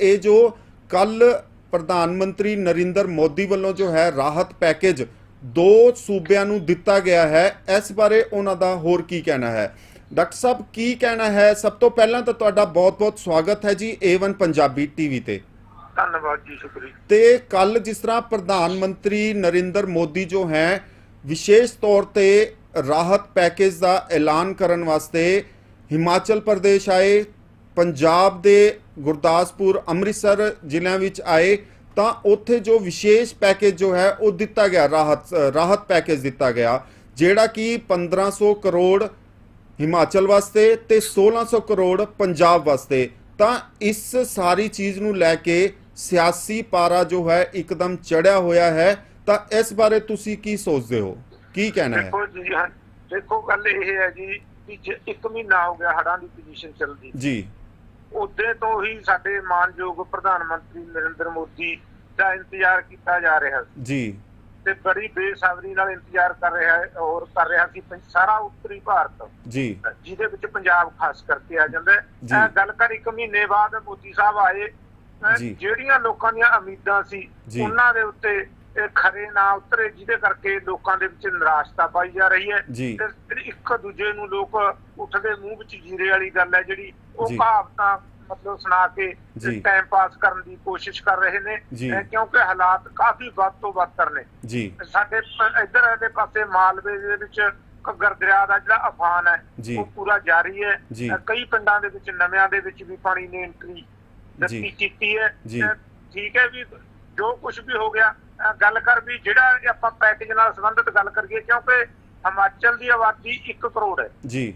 ਇਹ ਜੋ ਕੱਲ ਪ੍ਰਧਾਨ ਮੰਤਰੀ ਨਰਿੰਦਰ ਮੋਦੀ ਵੱਲੋਂ ਜੋ ਹੈ ਰਾਹਤ ਪੈਕੇਜ ਦੋ ਸੂਬਿਆਂ ਨੂੰ ਦਿੱਤਾ ਗਿਆ ਹੈ ਇਸ ਬਾਰੇ ਉਹਨਾਂ ਦਾ ਹੋਰ ਕੀ ਕਹਿਣਾ ਹੈ? ਡਾਕਟਰ ਸਾਹਿਬ ਕੀ ਕਹਿਣਾ ਹੈ? ਸਭ ਤੋਂ ਪਹਿਲਾਂ ਤਾਂ ਤੁਹਾਡਾ ਬਹੁਤ-ਬਹੁਤ ਸਵਾਗਤ ਹੈ ਜੀ A1 ਪੰਜਾਬੀ ਟੀਵੀ ਤੇ। ਧੰਨਵਾਦ ਜੀ ਸ਼ੁਕਰੀਆ। ਤੇ ਕੱਲ ਜਿਸ ਤਰ੍ਹਾਂ ਪ੍ਰਧਾਨ ਮੰਤਰੀ ਨਰਿੰਦਰ ਮੋਦੀ ਜੋ ਹੈ ਵਿਸ਼ੇਸ਼ ਤੌਰ ਤੇ ਰਾਹਤ ਪੈਕੇਜ ਦਾ ਐਲਾਨ ਕਰਨ ਵਾਸਤੇ ਹਿਮਾਚਲ ਪ੍ਰਦੇਸ਼ ਆਏ ਪੰਜਾਬ ਦੇ ਗੁਰਦਾਸਪੁਰ ਅੰਮ੍ਰਿਤਸਰ ਜ਼ਿਲ੍ਹਿਆਂ ਵਿੱਚ ਆਏ ਤਾਂ ਉੱਥੇ ਜੋ ਵਿਸ਼ੇਸ਼ ਪੈਕੇਜ ਜੋ ਹੈ ਉਹ ਦਿੱਤਾ ਗਿਆ ਰਾਹਤ ਰਾਹਤ ਪੈਕੇਜ ਦਿੱਤਾ ਗਿਆ ਜਿਹੜਾ ਕਿ 1500 ਕਰੋੜ ਹਿਮਾਚਲ ਵਾਸਤੇ ਤੇ 1600 ਕਰੋੜ ਪੰਜਾਬ ਵਾਸਤੇ। ਤਾਂ ਇਸ ਸਾਰੀ ਚੀਜ਼ ਨੂੰ ਲੈ ਕੇ ਸਿਆਸੀ ਪਾਰਾ ਜੋ ਹੈ ਇੱਕਦਮ ਚੜਿਆ ਹੋਇਆ ਹੈ। ਤਾਂ ਇਸ ਬਾਰੇ ਤੁਸੀਂ ਕੀ ਸੋਚਦੇ ਹੋ? ਕੀ ਕਹਿਣਾ ਹੈ? ਦੇਖੋ ਜੀ ਹਾਂ ਦੇਖੋ ਗੱਲ ਇਹ ਹੈ ਜੀ ਕਿ ਜੇ ਇੱਕ ਮਹੀਨਾ ਹੋ ਗਿਆ ਹੜਾਂ ਦੀ ਪੋਜੀਸ਼ਨ ਚੱਲਦੀ। ਜੀ। ਉਦੋਂ ਤੋਂ ਹੀ ਸਾਡੇ ਮਾਨਯੋਗ ਪ੍ਰਧਾਨ ਮੰਤਰੀ ਨਰਿੰਦਰ ਮੋਦੀ ਦਾ ਇੰਤਜ਼ਾਰ ਕੀਤਾ ਜਾ ਰਿਹਾ ਸੀ। ਜੀ। ਤੇ ਬੜੀ ਬੇਸਬਰੀ ਨਾਲ ਇੰਤਜ਼ਾਰ ਕਰ ਰਿਹਾ ਹੈ ਔਰ ਕਰ ਰਿਹਾ ਸੀ ਸਾਰਾ ਉੱਤਰੀ ਭਾਰਤ। ਜੀ। ਜਿਹਦੇ ਵਿੱਚ ਪੰਜਾਬ ਖਾਸ ਕਰਕੇ ਆ ਜਾਂਦਾ ਹੈ। ਗੱਲ ਕਰ ਇੱਕ ਮਹੀਨੇ ਬਾਅਦ ਮੋਦੀ ਸਾਹਿਬ ਆਏ। ਜਿਹੜੀਆਂ ਲੋਕਾਂ ਦੀਆਂ ਉਮੀਦਾਂ ਸੀ। ਉਹਨਾਂ ਦੇ ਉੱਤੇ ਖਰੇ ਨਾ ਉਤਰੇ ਜਿਹਦੇ ਕਰਕੇ ਲੋਕਾਂ ਦੇ ਵਿੱਚ ਨਿਰਾਸ਼ਤਾ ਪਾਈ ਜਾ ਰਹੀ ਹੈ। ਤੇ ਇੱਕ ਦੂਜੇ ਨੂੰ ਲੋਕ ਉੱਠਦੇ ਮੂੰਹ ਵਿੱਚ ਜੀਰੇ ਵਾਲੀ ਗੱਲ ਹੈ ਜਿਹੜੀ ਉਹ। ਕਹਾਵਤਾਂ ਮਤਲਬ ਸੁਣਾ ਕੇ। ਟਾਈਮ ਪਾਸ ਕਰਨ ਦੀ ਕੋਸ਼ਿਸ਼ ਕਰ ਰਹੇ ਨੇ ਕਿਉਂਕਿ ਹਾਲਾਤ ਕਾਫੀ ਵੱਧ ਤੋਂ ਵੱਧਤਰ ਨੇ ਸਾਡੇ ਇੱਧਰ ਦੇ ਪਾਸੇ ਮਾਲਵੇ ਦੇ ਵਿੱਚ ਘੱਗਰ ਦਰਿਆ ਦਾ ਜਿਹੜਾ ਅਫਾਨ। ਹੈ ਉਹ ਪੂਰਾ ਜਾਰੀ ਹੈ ਕਈ ਪਿੰਡਾਂ ਦੇ ਵਿੱਚ ਨਵਿਆਂ ਦੇ ਵਿੱਚ ਵੀ ਪਾਣੀ ਨੇ ਐਂਟਰੀ ਦਿੱਤੀ। ਕੀਤੀ ਹੈ ਠੀਕ ਹੈ ਵੀ ਜੋ ਕੁਝ ਵੀ ਹੋ ਗਿਆ ਗੱਲ ਕਰ ਵੀ ਜਿਹੜਾ ਆਪਾਂ ਪੈਕੇਜ ਨਾਲ ਸੰਬੰਧਿਤ ਗੱਲ ਕਰੀਏ ਕਿਉਂਕਿ ਹਿਮਾਚਲ ਦੀ ਆਬਾਦੀ 1 ਕਰੋੜ ਹੈ ਜੀ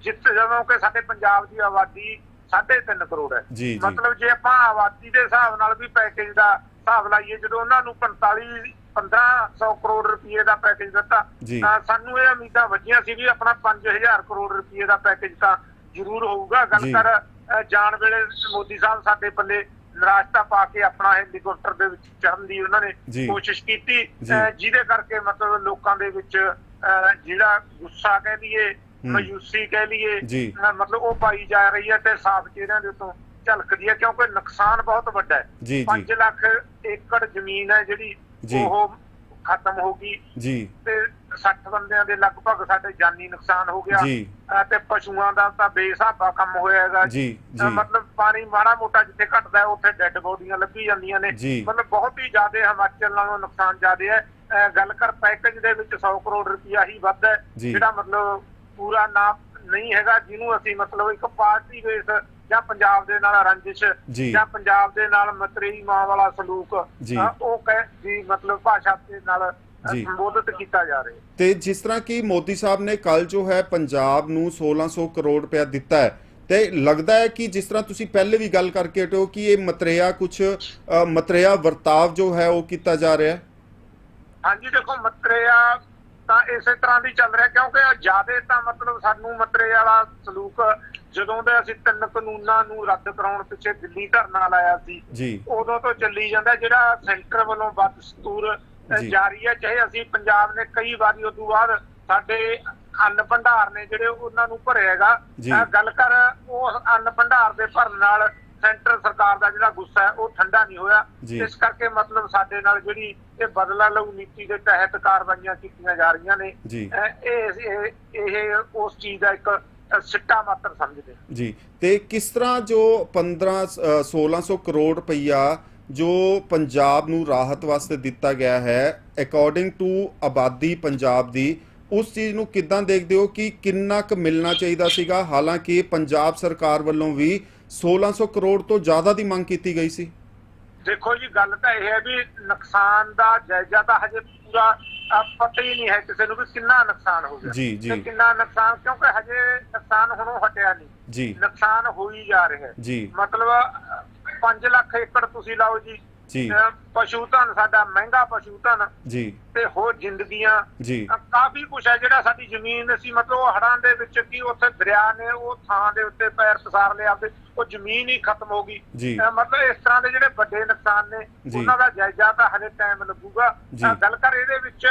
ਜਿੱਥੇ ਜਦੋਂ ਕਿ ਸਾਡੇ ਪੰਜਾਬ ਦੀ ਆਬਾਦੀ 3.5 ਕਰੋੜ ਹੈ। ਮਤਲਬ ਜੇ ਆਪਾਂ ਆਬਾਦੀ ਦੇ ਹਿਸਾਬ ਨਾਲ ਵੀ ਪੈਕੇਜ ਦਾ ਹਿਸਾਬ ਲਾਈਏ ਜਦੋਂ ਉਹਨਾਂ ਨੂੰ 45 1500 ਕਰੋੜ ਰੁਪਏ ਦਾ ਪੈਕੇਜ ਦਿੱਤਾ। ਤਾਂ ਸਾਨੂੰ ਇਹ ਉਮੀਦਾਂ ਵੱਜੀਆਂ ਸੀ ਵੀ ਆਪਣਾ 5000 ਕਰੋੜ ਰੁਪਏ ਦਾ ਪੈਕੇਜ ਤਾਂ ਜ਼ਰੂਰ ਹੋਊਗਾ ਗੱਲ। ਕਰ ਜਾਣ ਵੇਲੇ ਮੋਦੀ ਸਾਹਿਬ ਸਾਡੇ ਪੱਲੇ ਨਿਰਾਸ਼ਤਾ ਪਾ ਕੇ ਆਪਣਾ ਹੈਲੀਕਾਪਟਰ ਦੇ ਵਿੱਚ ਚੜ੍ਹਨ ਦੀ ਉਹਨਾਂ ਨੇ। ਕੋਸ਼ਿਸ਼ ਕੀਤੀ ਜਿਹਦੇ ਕਰਕੇ ਮਤਲਬ ਲੋਕਾਂ ਦੇ ਵਿੱਚ ਜਿਹੜਾ ਗੁੱਸਾ ਕਹਿ ਲਈਏ। ਮਾਯੂਸੀ ਕਹਿ ਲਈਏ ਮਤਲਬ ਉਹ ਪਾਈ ਜਾ ਰਹੀ ਹੈ ਤੇ ਸਾਫ਼ ਚਿਹਰਿਆਂ ਦੇ ਉੱਤੋਂ ਝਲਕਦੀ ਹੈ ਕਿਉਂਕਿ ਨੁਕਸਾਨ ਬਹੁਤ ਵੱਡਾ ਹੈ ਜੀ, ਜੀ। 5 ਲੱਖ ਏਕੜ ਜ਼ਮੀਨ ਹੈ ਜਿਹੜੀ। ਉਹ ਖਤਮ ਹੋ ਗਈ ਜੀ ਤੇ 60 ਬੰਦਿਆਂ ਦੇ ਲਗਭਗ ਸਾਡੇ ਜਾਨੀ ਨੁਕਸਾਨ ਹੋ ਗਿਆ ਜੀ। ਤੇ ਪਸ਼ੂਆਂ ਦਾ ਤਾਂ ਬੇਸਾਬਾ ਕੰਮ ਹੋਇਆ ਹੈਗਾ ਜੀ। ਮਤਲਬ ਪਾਣੀ ਮਾੜਾ ਮੋਟਾ ਜਿੱਥੇ ਘਟਦਾ ਹੈ ਉੱਥੇ ਡੈੱਡ ਬੋਡੀਆਂ ਲੱਭੀ ਜਾਂਦੀਆਂ ਨੇ। ਮਤਲਬ ਬਹੁਤ ਹੀ ਜ਼ਿਆਦਾ ਹਿਮਾਚਲ ਨਾਲੋਂ ਨੁਕਸਾਨ ਜ਼ਿਆਦਾ ਹੈ ਗੱਲ ਕਰ ਪੈਕੇਜ ਦੇ ਵਿੱਚ 100 ਕਰੋੜ ਰੁਪਇਆ ਹੀ ਵੱਧ ਹੈ। ਜਿਹੜਾ ਮਤਲਬ ਪੂਰਾ ਨਾ ਨਹੀਂ ਹੈਗਾ ਜਿਹਨੂੰ ਅਸੀਂ ਮਤਲਬ ਇੱਕ ਪਾਰਟੀ ਬੇਸ ਜਾਂ ਪੰਜਾਬ ਦੇ ਨਾਲ ਰੰਜਿਸ਼ ਜੀ। ਜਾਂ ਪੰਜਾਬ ਦੇ ਨਾਲ ਮਤਰੇਈ ਮਾਂ ਵਾਲਾ ਸਲੂਕ ਜੀ। ਉਹ ਕਹਿ ਦੀ ਮਤਲਬ ਭਾਸ਼ਾ ਦੇ ਨਾਲ ਜੀ। ਸੰਬੋਧਿਤ ਕੀਤਾ ਜਾ ਰਿਹਾ ਤੇ ਜਿਸ ਤਰ੍ਹਾਂ ਕਿ ਮੋਦੀ ਸਾਹਿਬ ਨੇ ਕੱਲ ਜੋ ਹੈ ਪੰਜਾਬ ਨੂੰ 1600 ਕਰੋੜ ਰੁਪਇਆ ਦਿੱਤਾ ਹੈ ਤੇ ਲੱਗਦਾ ਹੈ ਕਿ ਜਿਸ ਤਰ੍ਹਾਂ ਤੁਸੀਂ ਪਹਿਲੇ ਵੀ ਗੱਲ ਕਰਕੇ ਹਟੇ ਕਿ ਇਹ ਮਤਰੇਆ ਕੁਝ ਮਤਰੇਆ ਵਰਤਾਵ ਜੋ ਹੈ ਉਹ ਕੀਤਾ ਜਾ ਰਿਹਾ ਹੈ ਹਾਂਜੀ ਦੇਖੋ ਮਤਰੇਆ ਤਾਂ ਇਸੇ ਤਰ੍ਹਾਂ ਦੀ ਚੱਲ ਰਿਹਾ ਕਿਉਂਕਿ ਜਿਆਦੇ ਤਾਂ ਮਤਲਬ ਸਾਨੂੰ ਮਤਰੇ ਵਾਲਾ ਸਲੂਕ ਜਦੋਂ ਦੇ ਅਸੀਂ ਤਿੰਨ ਕਾਨੂੰਨਾਂ ਨੂੰ ਰੱਦ ਕਰਾਉਣ ਪਿੱਛੇ ਦਿੱਲੀ ਧਰਨਾ ਲਾਇਆ ਸੀ ਉਦੋਂ ਤੋਂ ਚੱਲੀ ਜਾਂਦਾ ਜਿਹੜਾ ਸੈਂਟਰ ਵੱਲੋਂ ਬਦਸਤੂਰ। ਜਾਰੀ ਹੈ ਚਾਹੇ ਅਸੀਂ ਪੰਜਾਬ ਨੇ ਕਈ ਵਾਰੀ ਉਦੋਂ ਬਾਅਦ ਸਾਡੇ ਅੰਨ ਭੰਡਾਰ ਨੇ ਜਿਹੜੇ ਉਹਨਾਂ ਨੂੰ ਭਰਿਆਗਾ। ਗੱਲ ਕਰ ਉਹ ਅੰਨ ਭੰਡਾਰ ਦੇ ਭਰਨ ਨਾਲ ਸੈਂਟਰ ਸਰਕਾਰ ਦਾ ਜਿਹੜਾ ਗੁੱਸਾ ਹੈ ਉਹ ਠੰਡਾ ਨਹੀਂ ਹੋਇਆ। ਇਸ ਕਰਕੇ ਮਤਲਬ ਸਾਡੇ ਨਾਲ ਜਿਹੜੀ ਇਹ ਬਦਲਾ ਲਊ ਨੀਤੀ ਦੇ ਤਹਿਤ ਕਾਰਵਾਈਆਂ ਕੀਤੀਆਂ ਜਾ ਰਹੀਆਂ ਨੇ। ਇਹ ਇਹ ਉਸ ਚੀਜ਼ ਦਾ ਇੱਕ ਸਿੱਟਾ ਮਾਤਰ ਸਮਝਦੇ। ਜੀ ਤੇ ਕਿਸ ਤਰ੍ਹਾਂ ਜੋ 15 ਅ, 1600 ਕਰੋੜ ਰੁਪਈਆ ਜੋ ਪੰਜਾਬ ਨੂੰ ਰਾਹਤ ਵਾਸਤੇ ਦਿੱਤਾ ਗਿਆ ਹੈ ਅਕੋਰਡਿੰਗ ਟੂ ਆਬਾਦੀ ਪੰਜਾਬ ਦੀ ਉਸ ਚੀਜ਼ ਨੂੰ ਕਿੱਦਾਂ ਦੇਖਦੇ ਹੋ ਕਿ ਕਿੰਨਾ ਕੁ ਮਿਲਣਾ ਚਾਹੀਦਾ ਸੀਗਾ? ਹਾਲਾਂਕਿ ਪੰਜਾਬ ਸਰਕਾਰ ਵੱਲੋਂ ਵੀ 1600 ਕਰੋੜ ਤੋਂ ਜ਼ਿਆਦਾ ਦੀ ਮੰਗ ਕੀਤੀ ਗਈ ਸੀ। ਦੇਖੋ ਜੀ ਗੱਲ ਤਾਂ ਇਹ ਹੈ ਵੀ ਨੁਕਸਾਨ ਦਾ ਜਾਇਜ਼ਾ ਤਾਂ ਹਜੇ ਪੂਰਾ ਪਤਾ ਹੀ ਨਹੀਂ ਹੈ ਕਿਸੇ ਨੂੰ ਵੀ ਕਿੰਨਾ ਨੁਕਸਾਨ ਹੋ ਗਿਆ। ਜੀ, ਕਿੰਨਾ ਨੁਕਸਾਨ ਕਿਉਂਕਿ ਹਜੇ ਨੁਕਸਾਨ ਹੁਣੋਂ ਹਟਿਆ ਨਹੀਂ। ਜੀ। ਨੁਕਸਾਨ ਹੋ ਹੀ ਜਾ ਰਿਹਾ ਹੈ। ਜੀ। ਮਤਲਬ 5 ਲੱਖ ਏਕੜ ਤੁਸੀਂ ਲਾਓ ਜੀ ਜੀ। ਪਸ਼ੂ ਧਨ ਸਾਡਾ ਮਹਿੰਗਾ ਪਸ਼ੂ ਧਨ ਜੀ। ਤੇ ਹੋਰ ਜ਼ਿੰਦਗੀਆਂ। ਜੀ। ਕਾਫੀ ਕੁਛ ਹੈ ਜਿਹੜਾ ਸਾਡੀ ਜ਼ਮੀਨ ਸੀ ਮਤਲਬ ਉਹ ਹੜਾਂ ਦੇ ਵਿੱਚ ਕੀ ਉੱਥੇ ਦਰਿਆ ਨੇ ਉਹ ਥਾਂ ਦੇ ਉੱਤੇ ਪੈਰ ਪਸਾਰ ਲਿਆ ਤੇ ਉਹ ਜ਼ਮੀਨ ਹੀ ਖਤਮ ਹੋ ਗਈ। ਮਤਲਬ ਇਸ ਤਰ੍ਹਾਂ ਦੇ ਜਿਹੜੇ ਵੱਡੇ ਨੁਕਸਾਨ ਨੇ। ਉਹਨਾਂ ਦਾ ਜਾਇਜ਼ਾ ਤਾਂ ਹਲੇ ਟਾਈਮ ਲੱਗੂਗਾ। ਗੱਲ ਕਰ ਇਹਦੇ ਵਿੱਚ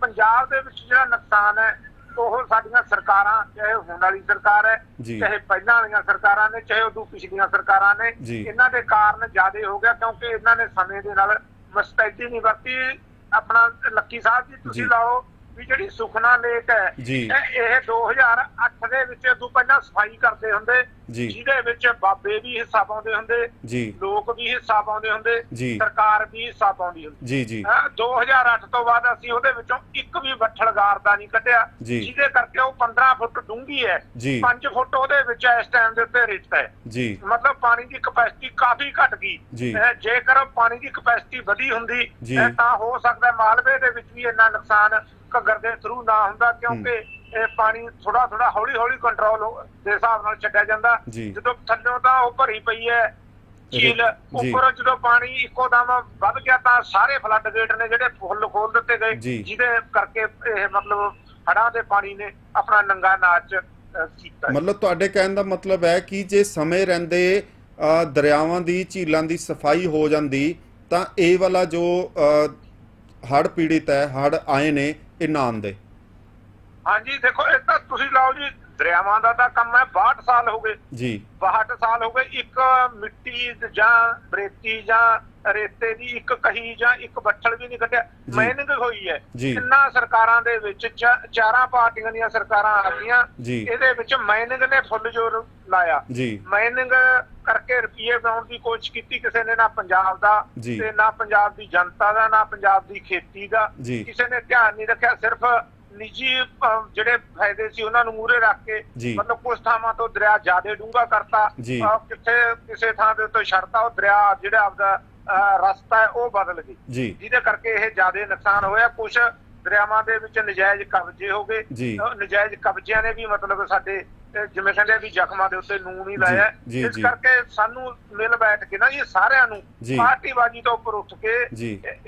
ਪੰਜਾਬ ਦੇ ਵਿੱਚ ਜਿਹੜਾ ਨੁਕਸਾਨ ਹੈ ਉਹ ਸਾਡੀਆਂ ਸਰਕਾਰਾਂ ਚਾਹੇ ਹੁਣ ਵਾਲੀ ਸਰਕਾਰ ਹੈ। ਚਾਹੇ ਪਹਿਲਾਂ ਵਾਲੀਆਂ ਸਰਕਾਰਾਂ ਨੇ ਚਾਹੇ ਉਦੋਂ ਪਿਛਲੀਆਂ ਸਰਕਾਰਾਂ ਨੇ। ਇਹਨਾਂ ਦੇ ਕਾਰਨ ਜ਼ਿਆਦਾ ਹੋ ਗਿਆ ਕਿਉਂਕਿ ਇਹਨਾਂ ਨੇ ਸਮੇਂ ਦੇ ਨਾਲ ਮਸਟੈਡੀ ਨਹੀਂ ਵਰਤੀ ਆਪਣਾ ਲੱਕੀ ਸਾਹਿਬ ਜੀ ਤੁਸੀਂ। ਲਾਓ ਵੀ ਜਿਹੜੀ ਸੁਖਨਾ ਲੇਕ ਹੈ। ਇਹ ਇਹ 2008 ਦੇ ਵਿੱਚ ਤੋਂ ਪਹਿਲਾਂ ਸਫ਼ਾਈ ਕਰਦੇ ਹੁੰਦੇ। ਜਿਹਦੇ ਵਿੱਚ ਬਾਬੇ ਵੀ ਹਿੱਸਾ ਪਾਉਂਦੇ ਹੁੰਦੇ ਲੋਕ ਵੀ ਹਿੱਸਾ ਪਾਉਂਦੇ ਹੁੰਦੇ। ਸਰਕਾਰ ਵੀ ਹਿੱਸਾ ਪਾਉਂਦੀ ਹੁੰਦੀ। ਜੀ ਜੀ। ਹੈਂ, 2008 ਤੋਂ ਬਾਅਦ ਅਸੀਂ ਉਹਦੇ ਵਿੱਚੋਂ ਇੱਕ ਵੀ ਬੱਠਲ ਗਾਰਦਾ ਨਹੀਂ ਕੱਢਿਆ। ਜਿਹਦੇ ਕਰਕੇ ਉਹ 15 ਫੁੱਟ ਡੂੰਘੀ ਹੈ ਜੀ। 5 ਫੁੱਟ ਉਹਦੇ ਵਿੱਚ ਇਸ ਟਾਈਮ ਦੇ ਉੱਤੇ ਰਿਸ਼ਤਾ ਹੈ। ਜੀ। ਮਤਲਬ ਪਾਣੀ ਦੀ ਕਪੈਸਿਟੀ ਕਾਫੀ ਘਟ ਗਈ। ਜੇਕਰ ਪਾਣੀ ਦੀ ਕਪੈਸਿਟੀ ਵਧੀ ਹੁੰਦੀ ਤਾਂ ਹੋ ਸਕਦਾ ਮਾਲਵੇ ਦੇ ਵਿੱਚ ਵੀ ਇੰਨਾ ਨੁਕਸਾਨ ਘੱਗਰ ਦੇ ਥਰੂ ਨਾ ਹੁੰਦਾ ਕਿਉਂਕਿ ਇਹ ਪਾਣੀ ਥੋੜਾ ਥੋੜਾ ਹੌਲੀ ਹੌਲੀ ਕੰਟਰੋਲ ਦੇ ਹਿਸਾਬ ਨਾਲ ਛੱਡਿਆ ਜਾਂਦਾ। ਜਦੋਂ ਥੱਲੋਂ ਤਾਂ ਉਹ ਭਰੀ ਪਈ ਹੈ ਝੀਲ। ਉੱਪਰੋਂ ਜਦੋਂ ਪਾਣੀ ਇੱਕੋ ਦਮ ਵੱਧ ਗਿਆ ਤਾਂ ਸਾਰੇ ਫਲੱਡ ਗੇਟ ਨੇ ਜਿਹੜੇ ਫੁੱਲ ਖੋਲ ਦਿੱਤੇ ਗਏ। ਜਿਹਦੇ ਕਰਕੇ ਇਹ ਮਤਲਬ ਹੜਾਂ ਦੇ ਪਾਣੀ ਨੇ ਆਪਣਾ ਨੰਗਾ ਨਾਚ ਕੀਤਾ। ਮਤਲਬ ਤੁਹਾਡੇ ਕਹਿਣ ਦਾ ਮਤਲਬ ਹੈ ਕਿ ਜੇ ਸਮੇਂ ਰਹਿੰਦੇ ਦਰਿਆਵਾਂ ਦੀ ਝੀਲਾਂ ਦੀ ਸਫ਼ਾਈ ਹੋ ਜਾਂਦੀ ਤਾਂ ਇਹ ਵਾਲਾ ਜੋ ਹੜ ਪੀੜਿਤ ਹੈ ਹੜ ਆਏ ਨੇ ਇਹ ਨਾ ਆਉਂਦੇ ਹਾਂਜੀ ਦੇਖੋ ਇਹ ਤਾਂ ਤੁਸੀਂ ਲਾਓ ਜੀ ਦਰਿਆਵਾਂ ਦਾ ਤਾਂ ਕੰਮ ਹੈ 62 ਸਾਲ ਹੋ ਗਏ ਜੀ 62 ਸਾਲ ਹੋ ਗਏ ਇੱਕ ਮਿੱਟੀ ਜਾਂ ਬਰੇਤੀ ਜਾਂ ਰੇਤੇ ਦੀ ਇੱਕ ਕਹੀ ਜਾਂ ਇੱਕ ਬੱਠਲ ਵੀ ਨਹੀਂ ਕੱਢਿਆ। ਮਾਈਨਿੰਗ ਹੋਈ ਹੈ। ਕਿੰਨਾ ਸਰਕਾਰਾਂ ਦੇ ਵਿੱਚ ਚਾਰਾਂ ਪਾਰਟੀਆਂ ਦੀਆਂ ਸਰਕਾਰਾਂ ਆ ਗਈਆਂ। ਇਹਦੇ ਵਿੱਚ ਮਾਈਨਿੰਗ ਨੇ ਫੁੱਲ ਜ਼ੋਰ ਲਾਇਆ ਮਾਈਨਿੰਗ ਕਰਕੇ ਰੁਪਏ ਬਣਾਉਣ ਦੀ ਕੋਸ਼ਿਸ਼ ਕੀਤੀ ਕਿਸੇ ਨੇ ਨਾ ਪੰਜਾਬ ਦਾ। ਤੇ ਨਾ ਪੰਜਾਬ ਦੀ ਜਨਤਾ ਦਾ ਨਾ ਪੰਜਾਬ ਦੀ ਖੇਤੀ ਦਾ। ਕਿਸੇ ਨੇ ਧਿਆਨ ਨਹੀਂ ਰੱਖਿਆ ਸਿਰਫ ਨਿੱਜੀ ਜਿਹੜੇ ਫਾਇਦੇ ਸੀ ਉਹਨਾਂ ਨੂੰ ਮੂਹਰੇ ਰੱਖ ਕੇ। ਮਤਲਬ ਕੁਝ ਥਾਵਾਂ ਤੋਂ ਦਰਿਆ ਜ਼ਿਆਦਾ ਡੂੰਘਾ ਕਰਤਾ। ਕਿੱਥੇ ਕਿਸੇ ਥਾਂ ਦੇ ਉੱਤੇ ਛੱਡਤਾ ਉਹ ਦਰਿਆ ਜਿਹੜਾ ਆਪਦਾ ਰਸਤਾ ਹੈ ਉਹ ਬਦਲ ਗਈ। ਜਿਹਦੇ ਕਰਕੇ ਇਹ ਜ਼ਿਆਦਾ ਨੁਕਸਾਨ ਹੋਇਆ। ਕੁਝ ਦਰਿਆਵਾਂ ਦੇ ਵਿੱਚ ਨਜਾਇਜ਼ ਕਬਜ਼ੇ ਹੋ ਗਏ। ਨਜਾਇਜ਼ ਕਬਜ਼ਿਆਂ ਨੇ ਵੀ ਮਤਲਬ ਸਾਡੇ ਜਿਵੇਂ ਕਹਿੰਦੇ ਆ ਵੀ ਜ਼ਖਮਾਂ ਦੇ ਉੱਤੇ ਨੂਨ ਹੀ ਲਾਇਆ ਇਸ। ਕਰਕੇ ਸਾਨੂੰ ਮਿਲ ਬੈਠ ਕੇ ਨਾ ਇਹ ਸਾਰਿਆਂ ਨੂੰ। ਪਾਰਟੀਬਾਜ਼ੀ ਤੋਂ ਉੱਪਰ ਉੱਠ ਕੇ।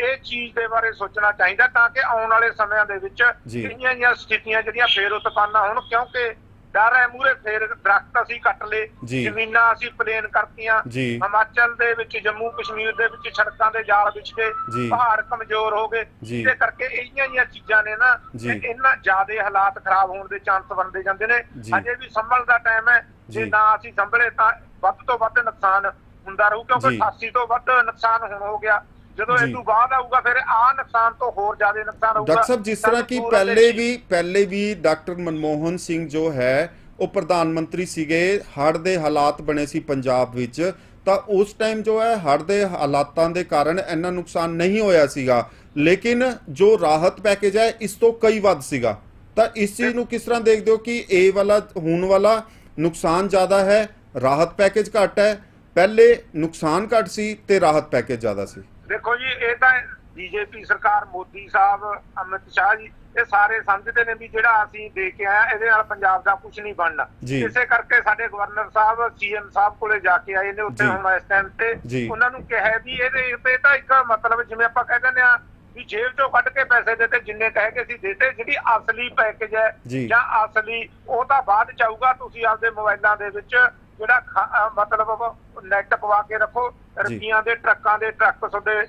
ਇਹ ਚੀਜ਼ ਦੇ ਬਾਰੇ ਸੋਚਣਾ ਚਾਹੀਦਾ ਤਾਂ ਕਿ ਆਉਣ ਵਾਲੇ ਸਮਿਆਂ ਦੇ ਵਿੱਚ ਜੀ। ਕਈਆਂ ਜਿਹੀਆਂ ਸਥਿਤੀਆਂ ਜਿਹੜੀਆਂ ਫੇਰ ਉਤਪੰਨ ਹੋਣ ਕਿਉਂਕਿ ਡਰ ਹੈ ਮੂਰੇ ਫੇਰ ਦਰਖਤ ਅਸੀਂ ਕੱਟ ਲਏ। ਜ਼ਮੀਨਾਂ ਅਸੀਂ ਪਲੇਨ ਕਰਤੀਆਂ। ਹਿਮਾਚਲ ਦੇ ਵਿੱਚ ਜੰਮੂ ਕਸ਼ਮੀਰ ਦੇ ਵਿੱਚ ਸੜਕਾਂ ਦੇ ਜਾਲ ਵਿਛ ਗਏ। ਪਹਾੜ ਕਮਜ਼ੋਰ ਹੋ ਗਏ। ਜਿਹਦੇ ਕਰਕੇ ਇਹੀਆਂ ਜਿਹੀਆਂ ਚੀਜ਼ਾਂ ਨੇ ਨਾ ਇਹਨਾਂ ਜ਼ਿਆਦਾ ਹਾਲਾਤ ਖਰਾਬ ਹੋਣ ਦੇ ਚਾਂਸ ਬਣਦੇ ਜਾਂਦੇ ਨੇ। ਅਜੇ ਵੀ ਸੰਭਲ ਦਾ ਟਾਈਮ ਹੈ ਜੇ। ਨਾ ਅਸੀਂ ਸੰਭਲੇ ਤਾਂ ਵੱਧ ਤੋਂ ਵੱਧ ਨੁਕਸਾਨ ਹੁੰਦਾ ਰਹੂ ਕਿਉਂਕਿ ਜੀ। 88 ਤੋਂ ਵੱਧ ਨੁਕਸਾਨ ਹੁਣ ਹੋ ਗਿਆ ਜਦੋਂ। ਇਹ ਤੋਂ ਬਾਅਦ ਆਊਗਾ ਫਿਰ ਆ ਨੁਕਸਾਨ ਤੋਂ ਹੋਰ ਜ਼ਿਆਦਾ ਨੁਕਸਾਨ ਹੋਊਗਾ ਡਾਕਟਰ ਸਾਹਿਬ ਜਿਸ ਤਰ੍ਹਾਂ ਕਿ ਪਹਿਲੇ ਵੀ ਪਹਿਲੇ ਵੀ ਡਾਕਟਰ ਮਨਮੋਹਨ ਸਿੰਘ ਜੋ ਹੈ ਉਹ ਪ੍ਰਧਾਨ ਮੰਤਰੀ ਸੀਗੇ ਹੜ੍ਹ ਦੇ ਹਾਲਾਤ ਬਣੇ ਸੀ ਪੰਜਾਬ ਵਿੱਚ ਤਾਂ ਉਸ ਟਾਈਮ ਜੋ ਹੈ ਹੜ੍ਹ ਦੇ ਹਾਲਾਤਾਂ ਦੇ ਕਾਰਨ ਇੰਨਾ ਨੁਕਸਾਨ ਨਹੀਂ ਹੋਇਆ ਸੀਗਾ। ਲੇਕਿਨ ਜੋ ਰਾਹਤ ਪੈਕੇਜ ਹੈ ਇਸ ਤੋਂ ਕਈ ਵੱਧ ਸੀਗਾ। ਤਾਂ ਇਸ ਚੀਜ਼ ਨੂੰ ਕਿਸ ਤਰ੍ਹਾਂ ਦੇਖਦੇ ਹੋ ਕਿ ਇਹ ਵਾਲਾ ਹੁਣ ਵਾਲਾ ਨੁਕਸਾਨ ਜ਼ਿਆਦਾ ਹੈ ਰਾਹਤ ਪੈਕੇਜ ਘੱਟ ਹੈ ਪਹਿਲੇ ਨੁਕਸਾਨ ਘੱਟ ਸੀ ਤੇ ਰਾਹਤ ਪੈਕੇਜ ਜ਼ਿਆਦਾ ਸੀ? ਦੇਖੋ ਜੀ ਇਹ ਤਾਂ ਬੀਜੇਪੀ ਸਰਕਾਰ ਮੋਦੀ ਸਾਹਿਬ ਅਮਿਤ ਸ਼ਾਹ ਜੀ ਇਹ ਸਾਰੇ ਸਮਝਦੇ ਨੇ ਵੀ ਜਿਹੜਾ ਅਸੀਂ ਦੇ ਕੇ ਆਇਆ ਇਹਦੇ ਨਾਲ ਪੰਜਾਬ ਦਾ ਕੁਝ ਨਹੀਂ ਬਣਨਾ। ਇਸੇ ਕਰਕੇ ਸਾਡੇ ਗਵਰਨਰ ਸਾਹਿਬ ਸੀਐਮ ਸਾਹਿਬ ਕੋਲੇ ਜਾ ਕੇ ਆਏ ਨੇ ਉੱਥੇ। ਹੁਣ ਇਸ ਟਾਈਮ ਤੇ। ਉਹਨਾਂ ਨੂੰ ਕਿਹਾ ਵੀ ਇਹਦੇ ਤੇ ਤਾਂ ਇੱਕ ਮਤਲਬ ਜਿਵੇਂ ਆਪਾਂ ਕਹਿ ਦਿੰਦੇ ਆ ਵੀ ਜੇਬ ਚੋਂ ਕੱਢ ਕੇ ਪੈਸੇ ਦਿੱਤੇ ਜਿੰਨੇ ਕਹੇ ਕੇ ਅਸੀਂ ਦਿੱਤੇ ਜਿਹੜੀ ਅਸਲੀ ਪੈਕੇਜ ਹੈ ਜੀ। ਅਸਲੀ ਉਹ ਤਾਂ ਬਾਅਦ ਚ ਆਊਗਾ ਤੁਸੀਂ ਆਪਦੇ ਮੋਬਾਈਲਾਂ ਦੇ ਵਿੱਚ ਜਿਹੜਾ ਮਤਲਬ ਨੈਟ ਪਵਾ ਕੇ ਰੱਖੋ। ਰੁਪਈਆਂ ਦੇ ਟਰੱਕਾਂ ਦੇ ਟਰੱਕ ਤੁਹਾਡੇ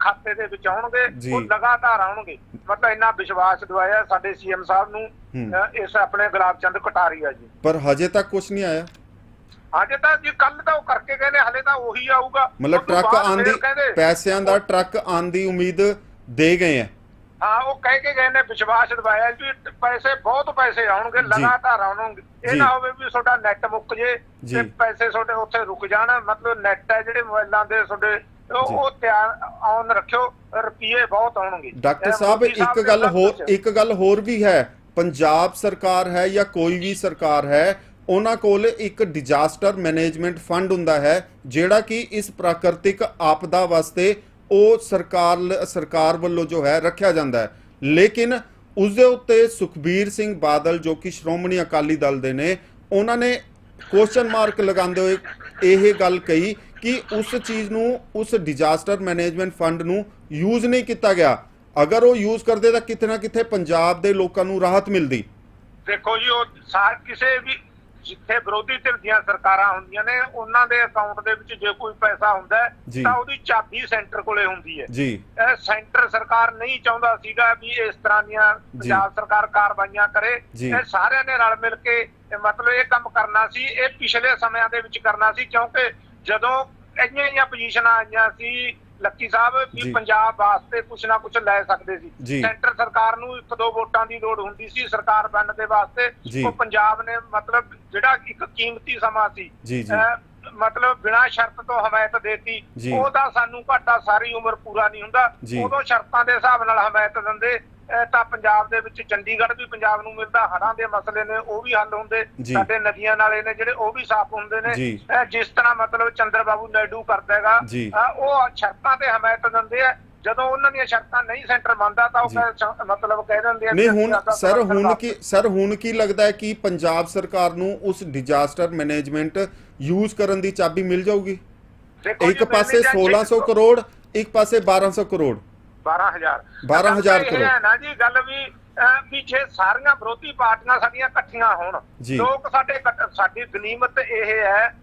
ਖਾਤੇ ਦੇ ਵਿੱਚ ਆਉਣਗੇ। ਉਹ ਲਗਾਤਾਰ ਆਉਣਗੇ। ਮਤਲਬ ਇੰਨਾ ਵਿਸ਼ਵਾਸ ਦਵਾਇਆ ਸਾਡੇ ਸੀਐਮ ਸਾਹਿਬ ਨੂੰ ਇਸ ਆਪਣੇ ਗੁਲਾਬ ਚੰਦ ਕਟਾਰੀਆ ਜੀ। ਪਰ ਹਜੇ ਤੱਕ ਕੁਝ ਨਹੀਂ ਆਇਆ। ਅੱਜ ਤਾਂ ਜੀ ਕੱਲ ਤਾਂ ਉਹ ਕਰਕੇ ਨੇ ਹਲੇ ਤਾਂ ਉਹੀ ਆਊਗਾ। ਮਤਲਬ ਟਰੱਕ ਆਂਦੀ ਕਹਿੰਦੇ- ਪੈਸਿਆਂ ਦਾ ਟਰੱਕ ਆਉਣ ਦੀ ਉਮੀਦ ਦੇ ਗਏ ਆ। ਹਾਂ ਉਹ ਕਹਿ ਕੇ ਗਏ ਨੇ ਵਿਸ਼ਵਾਸ ਦਵਾਇਆ ਵੀ ਪੈਸੇ ਬਹੁਤ ਪੈਸੇ ਆਉਣਗੇ ਲਗਾਤਾਰ ਆਉਣਗੇ। ਇਹ ਨਾ ਹੋਵੇ ਵੀ ਤੁਹਾਡਾ ਨੈਟ ਮੁੱਕ ਜੇ। ਤੇ ਪੈਸੇ ਤੁਹਾਡੇ ਉੱਥੇ ਰੁਕ ਜਾਣ ਮਤਲਬ ਨੈਟ ਹੈ ਜਿਹੜੇ ਮੋਬਾਈਲਾਂ ਦੇ ਤੁਹਾਡੇ ਉਹ ਜੀ। ਉਹ ਤਿਆਰ ਆਨ ਰੱਖਿਓ ਰੁਪਏ ਬਹੁਤ ਆਉਣਗੇ ਡਾਕਟਰ ਸਾਹਿਬ ਇੱਕ ਗੱਲ ਹੋਰ ਇੱਕ ਗੱਲ ਹੋਰ ਵੀ ਹੈ ਪੰਜਾਬ ਸਰਕਾਰ ਹੈ ਜਾਂ ਕੋਈ ਵੀ ਸਰਕਾਰ ਹੈ ਉਹਨਾਂ ਕੋਲ ਇੱਕ ਡਿਜ਼ਾਸਟਰ ਮੈਨੇਜਮੈਂਟ ਫੰਡ ਹੁੰਦਾ ਹੈ ਜਿਹੜਾ ਕਿ ਇਸ ਪ੍ਰਾਕਿਰਤਿਕ ਆਪਦਾ ਵਾਸਤੇ ਉਹ ਸਰਕਾਰ ਸਰਕਾਰ ਵੱਲੋਂ ਜੋ ਹੈ ਰੱਖਿਆ ਜਾਂਦਾ ਹੈ। ਲੇਕਿਨ ਉਸ ਦੇ ਉੱਤੇ ਸੁਖਬੀਰ ਸਿੰਘ ਬਾਦਲ ਜੋ ਕਿ ਸ਼੍ਰੋਮਣੀ ਅਕਾਲੀ ਦਲ ਦੇ ਨੇ, ਉਹਨਾਂ ਨੇ ਕੁਐਸਚਨ ਮਾਰਕ ਲਗਾਉਂਦੇ ਹੋਏ ਇਹ ਗੱਲ ਕਹੀ ਕਿ ਉਸ ਚੀਜ਼ ਨੂੰ, ਉਸ ਡਿਜ਼ਾਸਟਰ ਮੈਨੇਜਮੈਂਟ ਫੰਡ ਨੂੰ ਯੂਜ਼ ਨਹੀਂ ਕੀਤਾ ਗਿਆ। ਅਗਰ ਉਹ ਯੂਜ਼ ਕਰਦੇ ਤਾਂ ਕਿਤੇ ਨਾ ਕਿਤੇ ਪੰਜਾਬ ਦੇ ਲੋਕਾਂ ਨੂੰ ਰਾਹਤ ਮਿਲਦੀ। ਦੇਖੋ ਜੀ, ਉਹ ਸਾਰ, ਕਿਸੇ ਵੀ ਜਿੱਥੇ ਵਿਰੋਧੀ ਧਿਰ ਦੀਆਂ ਸਰਕਾਰਾਂ ਹੁੰਦੀਆਂ ਨੇ ਉਹਨਾਂ ਦੇ ਅਕਾਊਂਟ ਦੇ ਵਿੱਚ ਜੇ ਕੋਈ ਪੈਸਾ ਹੁੰਦਾ। ਤਾਂ ਉਹਦੀ ਚਾਬੀ ਸੈਂਟਰ ਕੋਲੇ ਹੁੰਦੀ ਹੈ ਜੀ ਇਹ ਸੈਂਟਰ ਸਰਕਾਰ ਨਹੀਂ ਚਾਹੁੰਦਾ ਸੀਗਾ ਵੀ ਇਸ ਤਰ੍ਹਾਂ ਦੀਆਂ ਪੰਜਾਬ ਸਰਕਾਰ ਕਾਰਵਾਈਆਂ ਕਰੇ। ਇਹ ਸਾਰਿਆਂ ਨੇ ਰਲ ਮਿਲ ਕੇ ਮਤਲਬ ਇਹ ਕੰਮ ਕਰਨਾ ਸੀ ਇਹ ਪਿਛਲੇ ਸਮਿਆਂ ਦੇ ਵਿੱਚ ਕਰਨਾ ਸੀ ਕਿਉਂਕਿ ਜਦੋਂ ਇੰਨੀਆਂ ਜਿਹੀਆਂ ਪੋਜੀਸ਼ਨਾਂ ਆਈਆਂ ਸੀ ਲੱਕੀ ਸਾਹਿਬ। ਵੀ ਪੰਜਾਬ ਵਾਸਤੇ ਕੁਝ ਨਾ ਕੁਝ ਲੈ ਸਕਦੇ। ਸੀ ਸੈਂਟਰ ਸਰਕਾਰ ਨੂੰ ਇੱਕ ਦੋ ਵੋਟਾਂ ਦੀ ਲੋੜ ਹੁੰਦੀ ਸੀ ਸਰਕਾਰ ਬਣਨ ਦੇ। ਵਾਸਤੇ ਉਹ ਪੰਜਾਬ ਨੇ ਮਤਲਬ ਜਿਹੜਾ ਇੱਕ ਕੀਮਤੀ ਸਮਾਂ ਸੀ ਮਤਲਬ ਬਿਨਾਂ ਸ਼ਰਤ ਤੋਂ ਹਮਾਇਤ ਦੇਤੀ। ਉਹਦਾ ਸਾਨੂੰ ਘਾਟਾ ਸਾਰੀ ਉਮਰ ਪੂਰਾ ਨਹੀਂ ਹੁੰਦਾ। ਉਦੋਂ ਸ਼ਰਤਾਂ ਦੇ ਹਿਸਾਬ ਨਾਲ ਹਮਾਇਤ ਦਿੰਦੇ ਤਾਂ ਪੰਜਾਬ ਦੇ ਵਿੱਚ ਚੰਡੀਗੜ੍ਹ ਵੀ ਪੰਜਾਬ ਨੂੰ ਮਿਲਦਾ ਹੜ੍ਹਾਂ ਦੇ ਮਸਲੇ ਨੇ ਉਹ ਵੀ ਹੱਲ ਹੁੰਦੇ। ਸਾਡੇ ਨਦੀਆਂ ਨਾਲੇ ਨੇ ਜਿਹੜੇ ਉਹ ਵੀ ਸਾਫ਼ ਹੁੰਦੇ ਨੇ। ਜਿਸ ਤਰ੍ਹਾਂ ਮਤਲਬ ਚੰਦਰ ਬਾਬੂ ਨਾਇਡੂ ਕਰਦਾ ਹੈਗਾ ਉਹ ਸ਼ਰਤਾਂ ਤੇ ਹਮਾਇਤ ਦਿੰਦੇ ਆ। ਜਦੋਂ ਉਹਨਾਂ ਦੀਆਂ ਸ਼ਰਤਾਂ ਨਹੀਂ ਸੈਂਟਰ ਮੰਨਦਾ ਤਾਂ ਉਹ ਮਤਲਬ ਕਹਿ ਦਿੰਦੇ ਆ ਨਹੀਂ ਹੁਣ ਸਰ ਹੁਣ ਕੀ ਸਰ ਹੁਣ ਕੀ ਲੱਗਦਾ ਹੈ ਕਿ ਪੰਜਾਬ ਸਰਕਾਰ ਨੂੰ ਉਸ ਡਿਜ਼ਾਸਟਰ ਮੈਨੇਜਮੈਂਟ ਯੂਜ਼ ਕਰਨ ਦੀ ਚਾਬੀ ਮਿਲ ਜਾਊਗੀ? ਇੱਕ ਪਾਸੇ ਮੈਨੇ ਜਾਂ 1600 ਕਰੋੜ ਇੱਕ ਪਾਸੇ 1200 ਕਰੋੜ। 12000 12,000 ਇਹ ਕਰੋੜ। ਹੈ ਨਾ ਜੀ ਗੱਲ ਵੀ ਜੇ ਸਾਰੀਆਂ ਵਿਰੋਧੀ ਪਾਰਟੀਆਂ ਸਾਡੀਆਂ ਇਕੱਠੀਆਂ ਹੋਣ। ਲੋਕ ਸਾਡੇ ਸਾਡੀ ਗਨੀਮਤ ਇਹ ਹੈ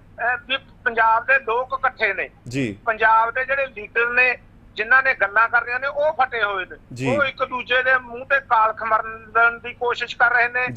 ਵੀ ਪੰਜਾਬ ਦੇ ਲੋਕ ਇਕੱਠੇ ਨੇ। ਜੀ। ਪੰਜਾਬ ਦੇ ਜਿਹੜੇ ਲੀਡਰ ਨੇ ਜਿਨ੍ਹਾਂ ਨੇ ਗੱਲਾਂ ਕਰ ਰਹੀਆਂ ਨੇ ਉਹ ਫਟੇ ਹੋਏ। ਨੇ। ਉਹ ਇੱਕ ਦੂਜੇ ਦੇ ਮੂੰਹ ਤੇ ਕਾਲਖ ਮਰਨ ਦੀ ਕੋਸ਼ਿਸ਼ ਕਰ ਰਹੇ ਨੇ।